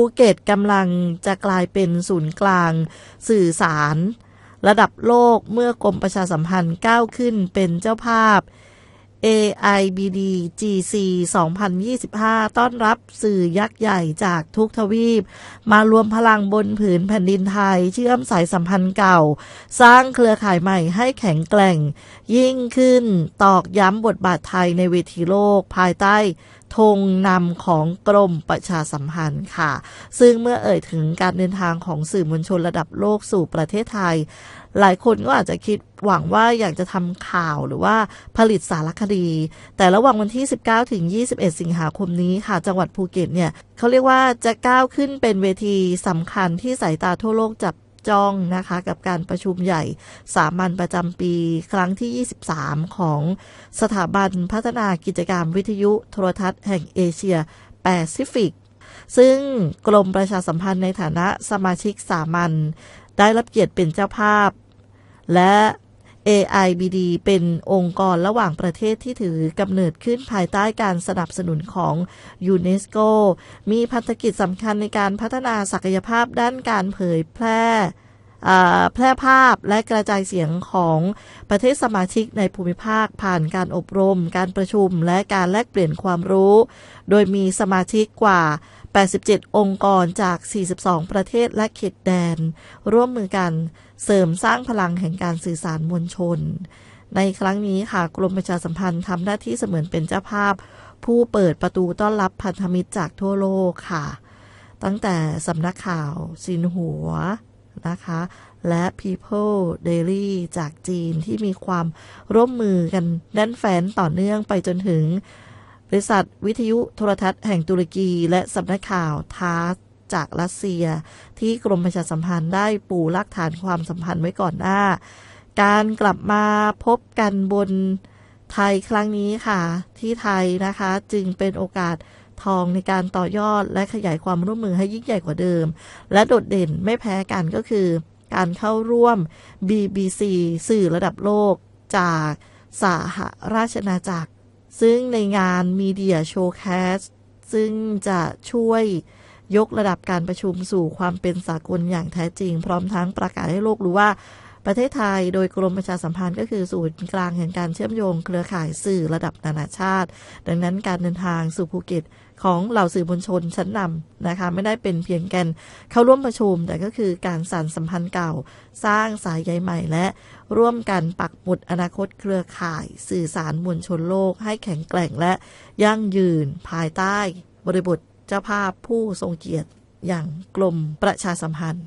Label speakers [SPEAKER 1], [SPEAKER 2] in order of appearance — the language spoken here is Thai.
[SPEAKER 1] ภูเก็ตกำลังจะกลายเป็นศูนย์กลาง สื่อสาร ระดับโลกเมื่อกรมประชาสัมพันธ์ก้าวขึ้นเป็นเจ้าภาพ AIBD GC 2025 ต้อนรับสื่อยักษ์ใหญ่จากทุกทวีป มารวมพลังบนผืนแผ่นดินไทย เชื่อมสายสัมพันธ์เก่า สร้างเครือข่ายใหม่ให้แข็งแกร่ง ยิ่งขึ้นตอกย้ำบทบาทไทยในเวทีโลกภายใต้ธงนำของกรมประชาสัมพันธ์ค่ะ ซึ่งเมื่อเอ่ยถึงการเดินทางของสื่อมวลชนระดับโลกสู่ประเทศไทย หลายคนก็อาจจะคิดหวังว่าอยากจะทำข่าวหรือว่าผลิตสารคดี แต่ระหว่างวันที่ 19 ถึง 21 สิงหาคมนี้ค่ะ จังหวัดภูเก็ตเนี่ยเขาเรียกว่าจะก้าวขึ้นเป็นเวทีสำคัญที่สายตาทั่วโลกจับ จ้องนะคะกับการประชุมใหญ่สามัญประจำปีครั้งที่ 23 ของสถาบันพัฒนากิจกรรมวิทยุโทรทัศน์แห่งเอเชียแปซิฟิก ซึ่งกรมประชาสัมพันธ์ในฐานะสมาชิกสามัญได้รับเกียรติเป็นเจ้าภาพ และ AIBD เป็นองค์กรระหว่างประเทศที่ถือกำเนิดขึ้นภายใต้การสนับสนุนของยูเนสโก มีพันธกิจสำคัญในการพัฒนาศักยภาพด้านการเผยแพร่แพร่ภาพและกระจายเสียงของประเทศสมาชิกในภูมิภาคผ่านการอบรม การประชุม และการแลกเปลี่ยนความรู้ โดยมีสมาชิกกว่า 87 องค์กรจาก 42 ประเทศและเขตแดน ร่วมมือกันเสริมสร้างพลังแห่งการสื่อสารมวลชน ในครั้งนี้ค่ะกรมประชาสัมพันธ์ทำหน้าที่เสมือนเป็นเจ้าภาพ ผู้เปิดประตูต้อนรับพันธมิตรจากทั่วโลกค่ะ ตั้งแต่สำนักข่าวซินหัวนะคะ และ People Daily จากจีนที่มีความร่วมมือกันแน่นแฟนต่อเนื่องไปจนถึง บริษัทวิทยุโทรทัศน์แห่งตุรกี และสำนักข่าวทาสจากรัสเซีย ที่กรมประชาสัมพันธ์ได้ปูรากฐานความสัมพันธ์ไว้ก่อนหน้า การกลับมาพบกันบนไทยครั้งนี้ค่ะ ที่ไทยนะคะ จึงเป็นโอกาสทองในการต่อยอดและขยายความร่วมมือให้ยิ่งใหญ่กว่าเดิม และโดดเด่นไม่แพ้กันก็คือ การเข้าร่วม BBC สื่อระดับโลกจากสหราชนาจักร ซึ่งในงาน Media Showcase ซึ่งจะช่วยยกระดับการประชุมสู่ความเป็นสากลอย่างแท้จริง พร้อมทั้งประกาศให้โลกรู้ว่าประเทศไทยโดยกรมประชาสัมพันธ์ก็คือศูนย์กลางแห่งการเชื่อมโยงเครือข่ายสื่อระดับนานาชาติ ดังนั้นการเดินทางสู่ภูเก็ต ของเหล่าสื่อมวลชนชั้นนำนะคะ ไม่ได้เป็นเพียงแกนเข้าร่วมประชุม แต่ก็คือการสานสัมพันธ์เก่า สร้างสายใยใหม่ และร่วมกันปักหมุดอนาคตเครือข่าย สื่อสารมวลชนโลก ให้แข็งแกร่งและยั่งยืน ภายใต้ บริบทเจ้าภาพผู้ทรงเกียรติอย่างกลมประชาสัมพันธ์